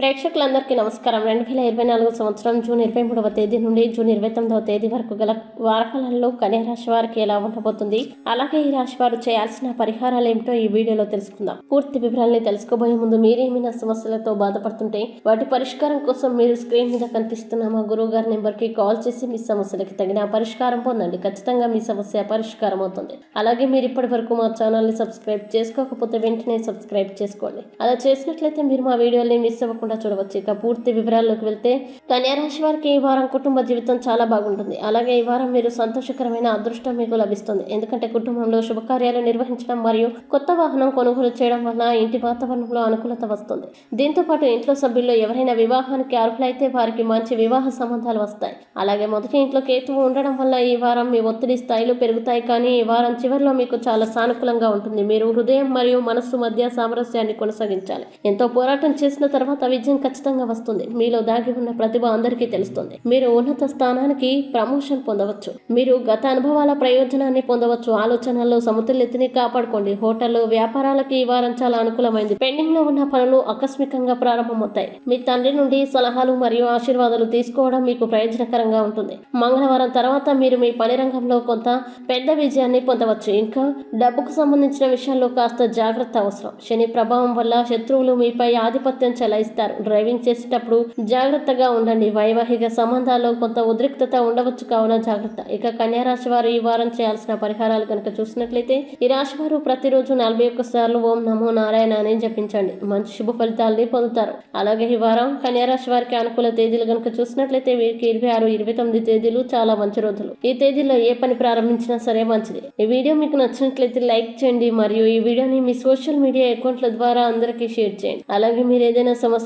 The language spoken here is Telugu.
ప్రేక్షకులందరికీ నమస్కారం. రెండు వేల ఇరవై నాలుగు సంవత్సరం జూన్ ఇరవై మూడవ తేదీ నుండి జూన్ ఇరవై తొమ్మిదవ తేదీ వరకు గల వారకాలలో కన్యా రాశి వారికి ఎలా ఉండబోతుంది? అలాగే ఈ రాశి వారు చేయాల్సిన పరిహారాలు ఏమిటో ఈ వీడియోలో తెలుసుకుందాం. పూర్తి వివరాల్ని తెలుసుకోబోయే ముందు మీరేమైనా సమస్యలతో బాధపడుతుంటే వాటి పరిష్కారం కోసం మీరు స్క్రీన్ మీద కనిపిస్తున్న మా గురువు గారి నెంబర్కి కాల్ చేసి మీ సమస్యలకి తగిన పరిష్కారం పొందండి. ఖచ్చితంగా మీ సమస్య పరిష్కారం అవుతుంది. అలాగే మీరు ఇప్పటి వరకు మా ఛానల్ని సబ్స్క్రైబ్ చేసుకోకపోతే వెంటనే సబ్స్క్రైబ్ చేసుకోండి. అలా చేసినట్లయితే మీరు మా వీడియోని మిస్ అవ్వకుండా చూడవచ్చు. ఇక పూర్తి వివరాల్లోకి వెళ్తే కన్యారాశి వారికి ఈ వారం కుటుంబ జీవితం చాలా బాగుంటుంది. అలాగే ఈ వారం మీరు సంతోషకరమైన అదృష్టం మీకు లభిస్తుంది. ఎందుకంటే కుటుంబంలో శుభకార్యాలు నిర్వహించడం మరియు కొత్త వాహనం కొనుగోలు చేయడం వల్ల ఇంటి వాతావరణంలో అనుకూలత వస్తుంది. దీంతో పాటు ఇంట్లో సభ్యుల్లో ఎవరైనా వివాహానికి అర్హులైతే వారికి మంచి వివాహ సంబంధాలు వస్తాయి. అలాగే మొదటి ఇంట్లో కేతువు ఉండడం వల్ల ఈ వారం మీ ఒత్తిడి స్థాయిలు పెరుగుతాయి. కానీ ఈ వారం చివరిలో మీకు చాలా సానుకూలంగా ఉంటుంది. మీరు హృదయం మరియు మనస్సు మధ్య సామరస్యాన్ని కొనసాగించాలి. ఎంతో పోరాటం చేసిన తర్వాత విజయం ఖచ్చితంగా వస్తుంది. మీలో దాగి ఉన్న ప్రతిభ అందరికీ తెలుస్తుంది. మీరు ఉన్నత స్థానానికి ప్రమోషన్ పొందవచ్చు. మీరు గత అనుభవాల ప్రయోజనాన్ని పొందవచ్చు. ఆలోచనల్లో సమతుల్యతని కాపాడుకోండి. హోటల్లో వ్యాపారాలకి ఈ వారం చాలా అనుకూలమైంది. పెండింగ్లో ఉన్న పనులు ఆకస్మికంగా ప్రారంభమవుతాయి. మీ తండ్రి నుండి సలహాలు మరియు ఆశీర్వాదాలు తీసుకోవడం మీకు ప్రయోజనకరంగా ఉంటుంది. మంగళవారం తర్వాత మీరు మీ పని రంగంలో కొంత పెద్ద విజయాన్ని పొందవచ్చు. ఇంకా డబ్బుకు సంబంధించిన విషయాల్లో కాస్త జాగ్రత్త అవసరం. శని ప్రభావం వల్ల శత్రువులు మీపై ఆధిపత్యం చెలాయిస్తారు. డ్రైవింగ్ చేసేటప్పుడు జాగ్రత్తగా ఉండండి. వైవాహిక సంబంధాల్లో కొంత ఉద్రిక్తత ఉండవచ్చు కావున జాగ్రత్త. ఇక కన్యా రాశి వారు ఈ వారం చేయాల్సిన పరిహారాలు కనుక చూసినట్లయితే ఈ రాశి వారు ప్రతిరోజు నలభై ఒక్క సార్లు ఓం నమో నారాయణ అని జపించండి. మంచి శుభ ఫలితాలని పొందుతారు. అలాగే ఈ వారం కన్యా రాశి వారికి అనుకూల తేదీలు కనుక చూసినట్లయితే వీరికి ఇరవై ఆరు ఇరవై తొమ్మిది తేదీలు చాలా మంచి రోజులు. ఈ తేదీలో ఏ పని ప్రారంభించినా సరే మంచిది. ఈ వీడియో మీకు నచ్చినట్లయితే లైక్ చేయండి. మరియు ఈ వీడియోని మీ సోషల్ మీడియా అకౌంట్ల ద్వారా అందరికీ షేర్ చేయండి. అలాగే మీరు ఏదైనా